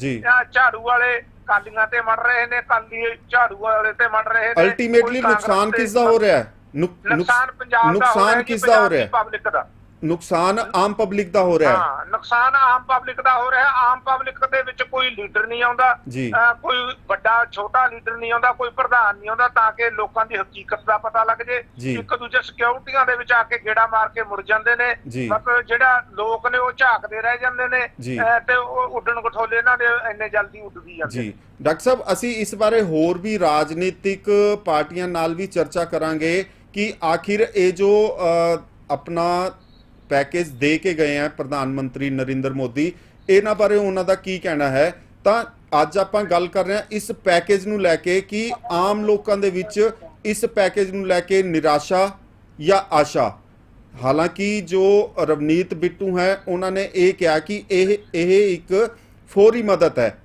ਝਾੜੂ ਵਾਲੇ ਕਾਲੀਆਂ ਤੇ ਮੜ ਰਹੇ ਨੇ ਕਾਲੀ ਝਾੜੂ ਵਾਲੇ ਤੇ ਮੜ ਰਹੇ ਨੇ। ਅਲਟੀਮੇਟਲੀ ਨੁਕਸਾਨ ਕਿਸ ਦਾ ਹੋ ਰਿਹਾ? ਹੈ ਨੁਕਸਾਨ ਪੰਜਾਬ ਦਾ ਹੋ ਨੁਕਸਾਨ ਰਿਹਾ ਕਿਸ ਦਾ ਹੋ ਰਿਹਾ? ਹੈ ਪਬਲਿਕ ਦਾ। ਨੁਕਸਾਨ ਆਮ ਪਬਲਿਕ ਦਾ ਹੋ ਰਿਹਾ ਹੈ ਹਾਂ ਨੁਕਸਾਨ ਆਮ ਪਬਲਿਕ ਦਾ ਹੋ ਰਿਹਾ ਆਮ ਪਬਲਿਕ ਦੇ ਵਿੱਚ ਕੋਈ ਲੀਡਰ ਨਹੀਂ ਆਉਂਦਾ ਜੀ। ਅਹ ਕੋਈ ਵੱਡਾ ਛੋਟਾ ਲੀਡਰ ਨਹੀਂ ਆਉਂਦਾ ਕੋਈ ਪ੍ਰਧਾਨ ਨਹੀਂ ਆਉਂਦਾ ਤਾਂ ਕਿ ਲੋਕਾਂ ਦੀ ਹਕੀਕਤ ਦਾ ਪਤਾ ਲੱਗ ਜੇ ਜੀ। ਇੱਕ ਦੂਜੇ ਸਿਕਿਉਰਿਟੀਆਂ ਦੇ ਵਿੱਚ ਆ ਕੇ ਗੇੜਾ ਮਾਰ ਕੇ ਮੁੜ ਜਾਂਦੇ ਨੇ ਜੀ। ਮਤਲਬ ਜਿਹੜਾ ਲੋਕ ਨੇ ਉਹ ਝਾਕਦੇ ਰਹਿ ਜਾਂਦੇ ਨੇ ਜੀ। ਅਹ ਤੇ ਉਹ ਉੱਡਣ ਗਠੋਲੇ ਇਹਨਾਂ ਦੇ ਇੰਨੇ ਜਲਦੀ ਉੱਡ ਵੀ ਜਾਂਦੇ ਜੀ ਡਾਕਟਰ ਸਾਹਿਬ ਅਸੀਂ ਇਸ ਬਾਰੇ ਹੋਰ ਵੀ ਰਾਜਨੀਤਿਕ ਪਾਰਟੀਆਂ ਨਾਲ ਵੀ ਚਰਚਾ ਕਰਾਂਗੇ ਕਿ ਆਖਿਰ ਇਹ ਜੋ ਅ, ਆਪਣਾ ਪੈਕੇਜ ਦੇ ਕੇ ਗਏ ਆ ਪ੍ਰਧਾਨ ਮੰਤਰੀ ਨਰਿੰਦਰ ਮੋਦੀ। ਇਹਨਾਂ ਬਾਰੇ ਉਹਨਾਂ ਦਾ ਕੀ ਕਹਿਣਾ ਹੈ? ਤਾਂ ਅੱਜ ਆਪਾਂ ਗੱਲ ਕਰ ਰਹੇ ਹਾਂ ਇਸ ਪੈਕੇਜ ਨੂੰ ਲੈ ਕੇ ਕਿ ਆਮ ਲੋਕਾਂ ਦੇ ਵਿੱਚ ਇਸ ਪੈਕੇਜ ਨੂੰ ਲੈ ਕੇ ਨਿਰਾਸ਼ਾ ਜਾਂ ਆਸ਼ਾ। ਹਾਲਾਂਕਿ ਜੋ ਰਵਨੀਤ ਬਿੱਟੂ ਹੈ, ਉਹਨਾਂ ਨੇ ਇਹ ਕਿਹਾ ਕਿ ਇਹ ਇਹ ਇੱਕ ਫੋਰੀ ਮਦਦ ਹੈ।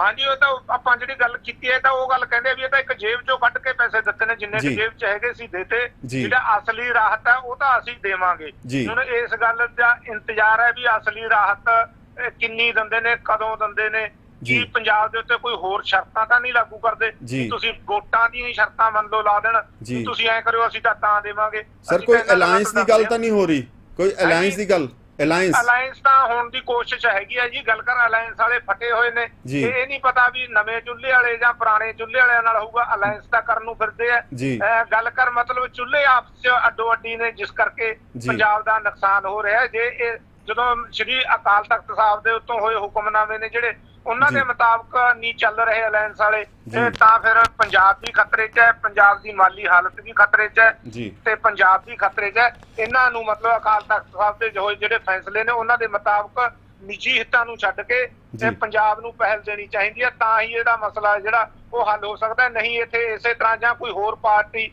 ਹਾਂਜੀ, ਉਹ ਤਾਂ ਆਪਾਂ ਜਿਹੜੀ ਗੱਲ ਕੀਤੀ ਹੈ, ਤਾਂ ਉਹ ਗੱਲ ਕਹਿੰਦੇ ਵੀ ਇਹ ਤਾਂ ਇੱਕ ਜੇਬ ਚੋਂ ਕੱਢ ਕੇ ਪੈਸੇ ਦਿੱਤੇ ਜਿੰਨੇ। ਕਿ ਜੇਬ ਚ ਹੈਗੇ ਸੀ ਦੇਤੇ। ਜਿਹੜਾ ਅਸਲੀ ਰਾਹਤ ਹੈ ਉਹ ਤਾਂ ਅਸੀਂ ਦੇਵਾਂਗੇ। ਹੁਣ ਇਸ ਗੱਲ ਦਾ ਇੰਤਜ਼ਾਰ ਹੈ ਵੀ ਅਸਲੀ ਰਾਹਤ ਕਿੰਨੀ ਦਿੰਦੇ ਨੇ ਕਦੋਂ ਦਿੰਦੇ ਨੇ। ਜੀ। ਪੰਜਾਬ ਦੇ ਉੱਤੇ ਕੋਈ ਹੋਰ ਸ਼ਰਤਾਂ ਤਾਂ ਨਹੀਂ ਲਾਗੂ ਕਰਦੇ? ਤੁਸੀਂ ਵੋਟਾਂ ਦੀਆਂ ਹੀ ਸ਼ਰਤਾਂ ਮੰਨ ਲਓ ਲਾ ਦੇਣ। ਤੁਸੀਂ ਐਂ ਕਰਿਓ ਅਸੀਂ ਤਾਂ ਤਾਂ ਦੇਵਾਂਗੇ। ਸਰ ਕੋਈ ਅਲਾਈਅੰਸ ਦੀ ਗੱਲ ਤਾਂ ਨਹੀਂ ਹੋ ਰਹੀ? ਕੋਈ ਅਲਾਈਅੰਸ ਦੀ ਗੱਲ? ਅਲਾਈਅੰਸ ਅਲਾਈਅੰਸ ਤਾਂ ਹੋਣ ਦੀ ਕੋਸ਼ਿਸ਼ ਹੈਗੀ ਹੈ ਜੀ ਗੱਲ ਕਰ ਅਲਾਈਅੰਸ ਵਾਲੇ ਫਟੇ ਹੋਏ ਨੇ। ਇਹ ਨਹੀਂ ਪਤਾ ਵੀ ਨਵੇਂ ਚੁੱਲ੍ਹੇ ਵਾਲੇ ਜਾਂ ਪੁਰਾਣੇ ਚੁੱਲ੍ਹੇ ਵਾਲਿਆਂ ਨਾਲ ਹੋਊਗਾ ਅਲਾਈਅੰਸ ਤਾਂ ਕਰਨ ਨੂੰ ਫਿਰਦੇ ਆ ਗੱਲ ਕਰ ਮਤਲਬ ਚੁੱਲ੍ਹੇ ਆਪਸ ਚ ਅੱਡੋ ਅੱਡੀ ਨੇ ਜਿਸ ਕਰਕੇ। ਪੰਜਾਬ ਦਾ ਨੁਕਸਾਨ ਹੋ ਰਿਹਾ। ਜੇ ਇਹ ਜਦੋਂ ਸ੍ਰੀ ਅਕਾਲ ਤਖਤ ਸਾਹਿਬ ਦੇ ਉੱਤੋਂ ਹੋਏ ਹੁਕਮਨਾਮੇ ਨੇ ਜਿਹੜੇ ਉਹਨਾਂ। ਦੇ ਮੁਤਾਬਕ ਨਹੀਂ ਚੱਲ ਰਹੇ ਅਲਾਈਅੰਸ ਵਾਲੇ। ਇਹ ਤਾਂ ਫਿਰ ਪੰਜਾਬ ਵੀ ਖਤਰੇ 'ਚ ਹੈ ਪੰਜਾਬ ਦੀ ਮਾਲੀ ਹਾਲਤ ਵੀ ਖਤਰੇ 'ਚ ਹੈ ਤੇ ਪੰਜਾਬ ਵੀ ਖਤਰੇ 'ਚ ਹੈ ਇਹਨਾਂ ਨੂੰ ਮਤਲਬ ਅਕਾਲ ਤਖਤ ਸਾਹਿਬ ਦੇ ਜੋ ਜਿਹੜੇ ਫੈਸਲੇ ਨੇ ਉਹਨਾਂ ਦੇ ਮੁਤਾਬਕ ਨਿੱਜੀ ਹਿੱਤਾਂ ਨੂੰ ਛੱਡ ਕੇ। ਇਹ ਪੰਜਾਬ ਨੂੰ ਪਹਿਲ ਦੇਣੀ ਚਾਹੀਦੀ ਹੈ ਤਾਂ ਹੀ ਇਹਦਾ ਮਸਲਾ ਜਿਹੜਾ ਉਹ ਹੱਲ ਹੋ ਸਕਦਾ ਹੈ ਨਹੀਂ ਇੱਥੇ ਇਸੇ ਤਰ੍ਹਾਂ ਜਾਂ ਕੋਈ ਹੋਰ ਪਾਰਟੀ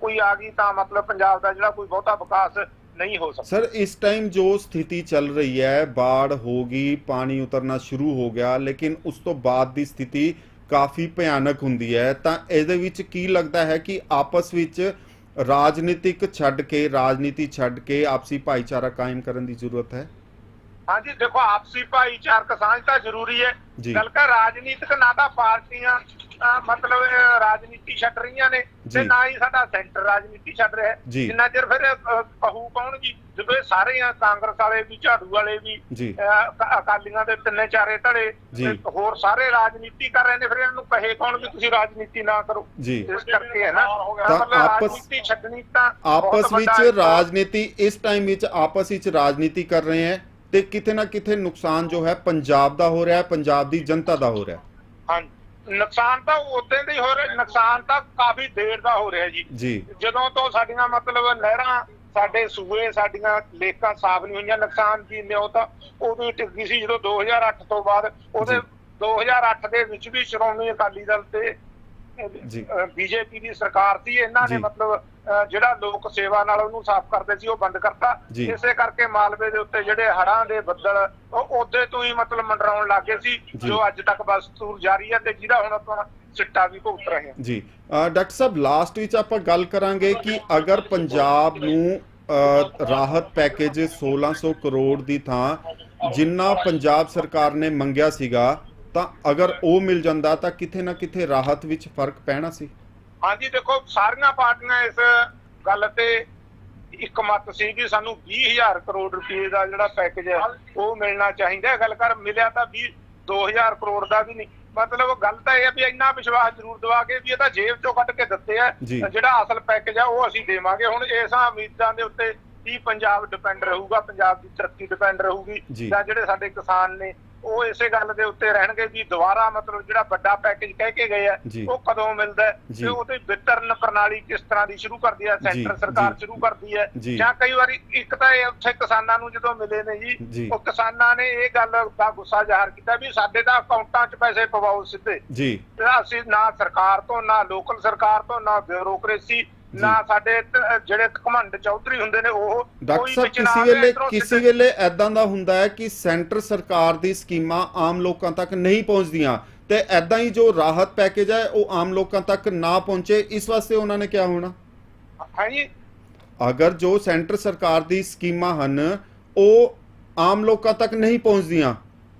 ਕੋਈ ਆ ਗਈ ਤਾਂ ਮਤਲਬ ਪੰਜਾਬ ਦਾ ਜਿਹੜਾ ਕੋਈ ਬਹੁਤਾ ਵਿਕਾਸ ਨਹੀਂ ਹੋ ਸਕਦਾ। ਸਰ, ਇਸ ਟਾਈਮ ਜੋ ਸਥਿਤੀ ਚੱਲ ਰਹੀ ਹੈ, ਬਾੜ ਹੋ ਗਈ, ਪਾਣੀ ਉਤਰਨਾ ਸ਼ੁਰੂ ਹੋ ਗਿਆ, ਲੇਕਿਨ ਉਸ ਤੋਂ ਬਾਅਦ ਦੀ ਸਥਿਤੀ ਕਾਫੀ ਭਿਆਨਕ ਹੁੰਦੀ ਹੈ। ਤਾਂ ਇਹਦੇ ਵਿੱਚ ਕੀ ਲੱਗਦਾ ਹੈ ਕਿ ਆਪਸ ਵਿੱਚ ਰਾਜਨੀਤਿਕ ਛੱਡ ਕੇ, ਰਾਜਨੀਤੀ ਛੱਡ ਕੇ ਆਪਸੀ ਭਾਈਚਾਰਾ ਕਾਇਮ ਕਰਨ ਦੀ ਜ਼ਰੂਰਤ ਹੈ? ਹਾਂਜੀ ਦੇਖੋ ਆਪਸੀ ਭਾਈਚਾਰਕ ਸਾਂਝ ਤਾਂ ਜ਼ਰੂਰੀ ਹੈ। ਗੱਲ ਕਰ ਰਾਜਨੀਤਿਕ ਨਾ ਤਾਂ ਪਾਰਟੀਆਂ ਮਤਲਬ ਰਾਜਨੀਤੀ ਛੱਡ ਰਹੀਆਂ ਨੇ। ਤੇ ਨਾ ਹੀ ਸਾਡਾ ਸੈਂਟਰ ਰਾਜਨੀਤੀ ਛੱਡ ਰਿਹਾ। ਜਿੰਨਾ ਚਿਰ ਫਿਰ ਕਹੂ ਕੌਣ ਜੀ ਜਦੋਂ ਇਹ ਸਾਰੇ ਆ ਕਾਂਗਰਸ ਵਾਲੇ ਵੀ ਝਾੜੂ ਵਾਲੇ ਵੀ ਅਕਾਲੀਆਂ ਦੇ ਤਿੰਨੇ ਚਾਰੇ ਧੜੇ ਹੋਰ ਸਾਰੇ ਰਾਜਨੀਤੀ ਕਰ ਰਹੇ ਨੇ ਫਿਰ ਇਹਨਾਂ ਨੂੰ ਕਹੇ ਕੌਣ ਵੀ ਤੁਸੀਂ ਰਾਜਨੀਤੀ ਨਾ ਕਰੋ। ਇਸ ਕਰਕੇ ਹੈ ਨਾ ਰਾਜਨੀਤੀ ਛੱਡਣੀ ਤਾਂ ਆਪਸ ਵਿੱਚ ਰਾਜਨੀਤੀ ਇਸ ਟਾਈਮ ਵਿੱਚ ਆਪਸ ਵਿੱਚ ਰਾਜਨੀਤੀ ਕਰ ਰਹੇ ਹੈ ਤੇ ਕਿਤੇ ਨਾ ਕਿਤੇ ਨੁਕਸਾਨ ਜੋ ਹੈ ਪੰਜਾਬ ਦਾ ਹੋ ਰਿਹਾ ਹੈ ਪੰਜਾਬ ਦੀ ਜਨਤਾ ਦਾ ਹੋ ਰਿਹਾ ਹੈ ਹਾਂਜੀ ਨੁਕਸਾਨ ਤਾਂ ਉਦੋਂ ਦੇ ਹੀ ਹੋ ਰਿਹਾ ਨੁਕਸਾਨ ਤਾਂ ਕਾਫੀ ਦੇਰ ਦਾ ਹੋ ਰਿਹਾ ਜੀ ਜੀ ਜਦੋਂ ਤੋਂ ਸਾਡੀਆਂ ਮਤਲਬ ਨਹਿਰਾਂ ਸਾਡੇ ਸੂਏ ਸਾਡੀਆਂ ਲੇਕਾਂ ਸਾਫ਼ ਨਹੀਂ ਹੋਈਆਂ ਨੁਕਸਾਨ ਕੀ ਨੇ ਉਹ ਤਾਂ ਉਦੋਂ ਹੀ ਟਿੱਕੀ ਸੀ ਜਦੋਂ 2008 ਤੋਂ ਬਾਅਦ ਉਹਦੇ ਜੀ। 2008 ਦੇ ਵਿੱਚ ਵੀ ਸ਼੍ਰੋਮਣੀ ਅਕਾਲੀ ਦਲ ਤੇ। ਬੀਜੇਪੀ ਦੀ ਸਰਕਾਰ ਸੀ ਇਹਨਾਂ ਨੇ। ਮਤਲਬ ਜਿਹੜਾ ਲੋਕ ਸੇਵਾ ਨਾਲ ਉਹਨੂੰ ਸਾਫ਼ ਕਰਦੇ ਸੀ ਉਹ ਬੰਦ ਕਰਤਾ। ਇਸੇ ਕਰਕੇ ਮਾਲਵੇ ਦੇ ਉੱਤੇ ਜਿਹੜੇ ਹੜ੍ਹਾਂ ਦੇ ਬੱਦਲ ਉਹ ਉਹਦੇ ਤੋਂ ਹੀ ਮਤਲਬ ਮੰਡਰਾਉਣ ਲੱਗੇ ਸੀ ਜੀ। ਅੱਜ ਤੱਕ ਬਸ ਤੂਰ ਜਾਰੀ ਹੈ ਤੇ ਜਿਹਦਾ ਹੁਣ ਆਪਾਂ ਸਿੱਟਾ ਵੀ ਭੁਗਤ ਰਹੇ ਹਾਂ ਜੀ ਡਾਕਟਰ ਸਾਹਿਬ ਲਾਸਟ ਵਿੱਚ ਆਪਾਂ ਗੱਲ ਕਰਾਂਗੇ ਕਿ ਅਗਰ ਪੰਜਾਬ ਨੂੰ ਰਾਹਤ ਪੈਕੇਜ 1600 ਕਰੋੜ ਦੀ ਥਾਂ ਜਿੰਨਾ ਪੰਜਾਬ ਸਰਕਾਰ ਨੇ ਮੰਗਿਆ ਸੀਗਾ ਤਾਂ ਅਗਰ ਉਹ ਮਿਲ ਜਾਂਦਾ ਤਾਂ ਕਿਤੇ ਨਾ ਕਿਤੇ ਰਾਹਤ ਵਿੱਚ ਫ਼ਰਕ ਪੈਣਾ ਸੀ ਹਾਂਜੀ ਦੇਖੋ ਸਾਰੀਆਂ ਪਾਰਟੀਆਂ ਇਸ ਗੱਲ ਤੇ ਇੱਕ ਮਤ ਸੀ ਕਿ ਸਾਨੂੰ 20000 ਕਰੋੜ ਰੁਪਏ ਦਾ ਜਿਹੜਾ ਪੈਕੇਜ ਹੈ ਉਹ ਮਿਲਣਾ ਚਾਹੀਦਾ ਹੈ। ਗੱਲ ਕਰ ਮਿਲਿਆ ਤਾਂ 20 2000 ਕਰੋੜ ਦਾ ਵੀ ਨਹੀਂ ਮਤਲਬ ਗੱਲ ਤਾਂ ਇਹ ਹੈ ਵੀ ਇੰਨਾ ਵਿਸ਼ਵਾਸ ਜ਼ਰੂਰ ਦਵਾ ਕੇ ਵੀ ਇਹ ਤਾਂ ਜੇਬ ਚੋਂ ਕੱਢ ਕੇ ਦਿੱਤੇ ਆ। ਜਿਹੜਾ ਅਸਲ ਪੈਕੇਜ ਆ ਉਹ ਅਸੀਂ ਦੇਵਾਂਗੇ ਹੁਣ ਇਸਾਂ ਉਮੀਦਾਂ ਦੇ ਉੱਤੇ ਕੀ ਪੰਜਾਬ ਡਿਪੈਂਡ ਰਹੂਗਾ ਪੰਜਾਬ ਦੀ ਤਰੱਕੀ ਡਿਪੈਂਡ ਰਹੂਗੀ। ਜਾਂ ਜਿਹੜੇ ਸਾਡੇ ਕਿਸਾਨ ਨੇ ਉਹ ਇਸੇ ਗੱਲ ਦੇ ਉੱਤੇ ਰਹਿਣਗੇ ਵੀ ਦੁਬਾਰਾ ਮਤਲਬ ਜਿਹੜਾ ਵੱਡਾ ਪੈਕੇਜ ਕਹਿ ਕੇ ਗਏ ਆ। ਉਹ ਕਦੋਂ ਮਿਲਦਾ। ਤੇ ਉਹਦੇ ਵਿਤਰਨ ਪ੍ਰਣਾਲੀ ਕਿਸ ਤਰ੍ਹਾਂ ਦੀ ਸ਼ੁਰੂ ਕਰਦੀ ਜੀ, ਸੈਂਟਰ ਸਰਕਾਰ। ਸ਼ੁਰੂ ਕਰਦੀ ਹੈ ਜੀ। ਕਈ ਵਾਰੀ ਇੱਕ ਤਾਂ ਇਹ ਉੱਥੇ ਕਿਸਾਨਾਂ ਨੂੰ ਜਦੋਂ ਮਿਲੇ ਨੇ ਜੀ। ਉਹ ਕਿਸਾਨਾਂ ਨੇ ਇਹ ਗੱਲ ਦਾ ਗੁੱਸਾ ਜ਼ਾਹਰ ਕੀਤਾ ਵੀ ਸਾਡੇ ਤਾਂ ਅਕਾਊਂਟਾਂ 'ਚ ਪੈਸੇ ਪਵਾਓ ਸਿੱਧੇ ਜੀ ਤੇ ਅਸੀਂ ਨਾ ਸਰਕਾਰ ਤੋਂ ਨਾ ਲੋਕਲ ਸਰਕਾਰ ਤੋਂ ਨਾ ਬਿਊਰੋਕ੍ਰੇਸੀ ਨਾ ਸਾਡੇ ਜਿਹੜੇ ਘਮੰਡ ਚੌਧਰੀ ਹੁੰਦੇ ਨੇ ਉਹ ਡਾਕਟਰ ਕੋਈ ਸਾਹਿਬ ਕਿਸੇ ਵੇਲੇ ਕਿਸੇ ਵੇਲੇ ਐਦਾਂ ਦਾ ਹੁੰਦਾ ਹੈ ਕਿ ਸੈਂਟਰ ਸਰਕਾਰ ਦੀ ਸਕੀਮਾਂ ਆਮ ਲੋਕਾਂ ਤੱਕ ਨਹੀਂ ਪਹੁੰਚਦੀਆਂ ਤੇ ਐਦਾਂ ਹੀ ਜੋ ਰਾਹਤ ਪੈਕੇਜ ਹੈ ਉਹ ਆਮ ਲੋਕਾਂ ਤੱਕ ਨਾ ਪਹੁੰਚੇ ਇਸ ਵਾਸਤੇ ਉਹਨਾਂ ਨੇ ਕਿਹਾ ਹੋਣਾ। ਹਾਂਜੀ। ਅਗਰ ਜੋ ਸੈਂਟਰ ਸਰਕਾਰ ਦੀ ਸਕੀਮਾਂ ਹਨ ਉਹ ਆਮ ਲੋਕਾਂ ਤੱਕ ਨਹੀਂ ਪਹੁੰਚਦੀਆਂ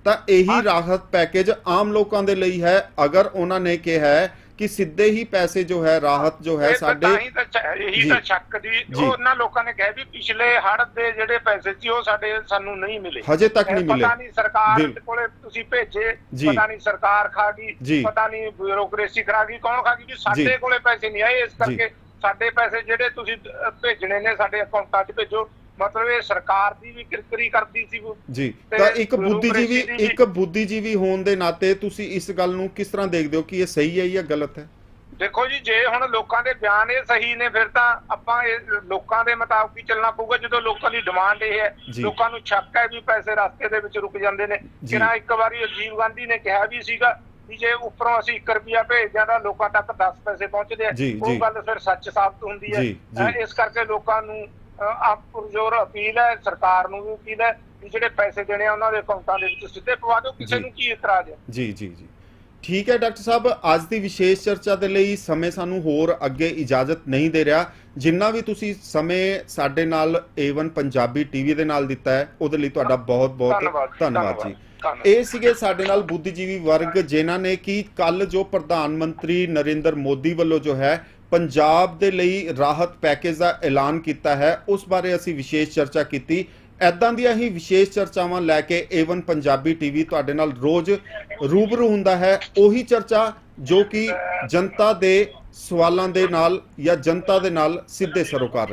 ਤਾਂ ਇਹੀ। ਰਾਹਤ ਪੈਕੇਜ ਆਮ ਲੋਕਾਂ ਦੇ ਲਈ ਹੈ। ਅਗਰ ਉਹਨਾਂ ਨੇ ਕਿਹਾ ਹੈ ਕਿ ਸਿੱਧੇ ਹੀ ਪੈਸੇ ਜੋ ਹੈ ਰਾਹਤ ਜੋ ਹੈ ਸਾਡੇ ਇਹੀ। ਤਾਂ ਸ਼ੱਕ ਦੀ ਉਹਨਾਂ ਲੋਕਾਂ ਨੇ ਕਿਹਾ ਵੀ ਪਿਛਲੇ ਹੜ੍ਹ ਦੇ ਜਿਹੜੇ ਪੈਸੇ ਸੀ ਉਹ ਸਾਡੇ ਸਾਨੂੰ ਨਹੀਂ ਮਿਲੇ ਹਜੇ ਤੱਕ ਨਹੀਂ ਮਿਲੇ ਪਤਾ ਨਹੀਂ ਸਰਕਾਰ ਕੋਲੇ ਤੁਸੀਂ ਭੇਜੇ। ਪਤਾ ਨਹੀਂ ਸਰਕਾਰ ਖਾ। ਗਈ ਪਤਾ ਨਹੀਂ ਬਿਊਰੋਕ੍ਰੇਸੀ ਖਾ ਗਈ ਕੌਣ ਖਾ ਗਈ ਵੀ ਸਾਡੇ। ਕੋਲੇ ਪੈਸੇ ਨਹੀਂ ਆਏ ਇਸ ਕਰਕੇ ਸਾਡੇ ਪੈਸੇ ਜਿਹੜੇ ਤੁਸੀਂ ਭੇਜਣੇ ਨੇ ਸਾਡੇ ਅਕਾਊਂਟਾਂ 'ਚ ਭੇਜੋ ਮਤਲਬ ਇਹ ਸਰਕਾਰ ਦੀ ਵੀ ਕਿਰਕਰੀ ਕਰਦੀ ਸੀ ਉਹ। ਜੀ ਤੇ ਇੱਕ ਬੁੱਧੀਜੀਵੀ ਇੱਕ ਬੁੱਧੀਜੀਵੀ ਹੋਣ ਦੇ ਨਾਤੇ ਤੁਸੀਂ ਇਸ ਗੱਲ ਨੂੰ ਕਿਸ ਤਰ੍ਹਾਂ ਦੇਖਦੇ ਹੋ ਕਿ ਇਹ ਸਹੀ ਹੈ ਜਾਂ ਗਲਤ ਹੈ ਦੇਖੋ ਜੀ ਜੇ ਹੁਣ ਲੋਕਾਂ ਦੇ ਬਿਆਨ ਇਹ ਸਹੀ ਨੇ ਫਿਰ ਤਾਂ ਆਪਾਂ ਇਹ ਲੋਕਾਂ ਦੇ ਮੁਤਾਬਕ ਹੀ ਚੱਲਣਾ ਪਊਗਾ ਜਦੋਂ ਲੋਕਾਂ ਦੀ ਡਿਮਾਂਡ ਇਹ ਹੈ। ਲੋਕਾਂ ਨੂੰ ਸ਼ੱਕ ਹੈ ਵੀ ਪੈਸੇ ਰਸਤੇ ਦੇ ਵਿੱਚ ਰੁਕ ਜਾਂਦੇ ਨੇ। ਕਿਰਾ ਇੱਕ ਵਾਰੀ ਅਜੀਬ ਗਾਂਧੀ ਨੇ ਕਿਹਾ ਵੀ ਸੀਗਾ ਵੀ ਜੇ ਉੱਪਰੋਂ ਅਸੀਂ 1 ਰੁਪਿਆ ਭੇਜਦੇ ਹਾਂ ਤਾਂ ਲੋਕਾਂ ਤੱਕ 10 ਪੈਸੇ ਪਹੁੰਚਦੇ ਆ ਉਹ। ਗੱਲ ਫਿਰ ਸੱਚ ਸਾਬਤ ਹੁੰਦੀ ਹੈ ਇਸ ਕਰਕੇ ਲੋਕਾਂ ਨੂੰ ਆਪ ਜੋਰ ਅਪੀਲ ਹੈ ਸਰਕਾਰ ਨੂੰ ਵੀ ਅਪੀਲ ਹੈ ਵੀ ਜਿਹੜੇ ਪੈਸੇ ਦੇਣੇ ਆ ਉਹਨਾਂ ਦੇ ਅਕਾਊਂਟਾਂ ਦੇ ਵਿੱਚ ਸਿੱਧੇ ਪਵਾ ਦਿਓ ਕਿਸੇ। ਨੂੰ ਕੀ ਇਤਰਾਜ਼ ਹੈ ਜੀ ਜੀ ਜੀ ਠੀਕ ਹੈ ਡਾਕਟਰ ਸਾਹਿਬ ਅੱਜ ਦੀ ਵਿਸ਼ੇਸ਼ ਚਰਚਾ ਦੇ ਲਈ ਸਮੇਂ ਸਾਨੂੰ ਹੋਰ ਅੱਗੇ ਇਜਾਜ਼ਤ ਨਹੀਂ ਦੇ ਰਿਹਾ ਜਿੰਨਾ ਵੀ ਤੁਸੀਂ ਸਮੇਂ ਸਾਡੇ ਨਾਲ A1 ਪੰਜਾਬੀ ਟੀਵੀ ਦੇ ਨਾਲ ਦਿੱਤਾ ਹੈ ਉਹਦੇ ਲਈ ਤੁਹਾਡਾ ਬਹੁਤ ਬਹੁਤ ਧੰਨਵਾਦ, ਜੀ। ਇਹ ਸੀਗੇ ਸਾਡੇ ਨਾਲ ਬੁੱਧੀਜੀਵੀ ਵਰਗ ਜਿਨ੍ਹਾਂ ਨੇ ਕਿ ਕੱਲ ਜੋ ਪ੍ਰਧਾਨ ਮੰਤਰੀ ਨਰਿੰਦਰ ਮੋਦੀ ਵੱਲੋਂ ਜੋ ਹੈ ਪੰਜਾਬ ਦੇ ਲਈ ਰਾਹਤ ਪੈਕੇਜ ਦਾ ਐਲਾਨ ਕੀਤਾ ਹੈ। ਉਸ ਬਾਰੇ ਅਸੀਂ ਵਿਸ਼ੇਸ਼ ਚਰਚਾ ਕੀਤੀ। ਐਦਾਂ ਦੀਆਂ ਹੀ ਵਿਸ਼ੇਸ਼ ਚਰਚਾਵਾਂ ਲੈ ਕੇ A1 ਪੰਜਾਬੀ ਟੀਵੀ ਤੁਹਾਡੇ ਨਾਲ ਰੋਜ਼ ਰੂਬਰੂ ਹੁੰਦਾ ਹੈ। ਉਹੀ ਚਰਚਾ ਜੋ ਕਿ ਜਨਤਾ ਦੇ ਸਵਾਲਾਂ ਦੇ ਨਾਲ ਜਾਂ ਜਨਤਾ ਦੇ ਨਾਲ ਸਿੱਧੇ ਸਰੋਕਾਰ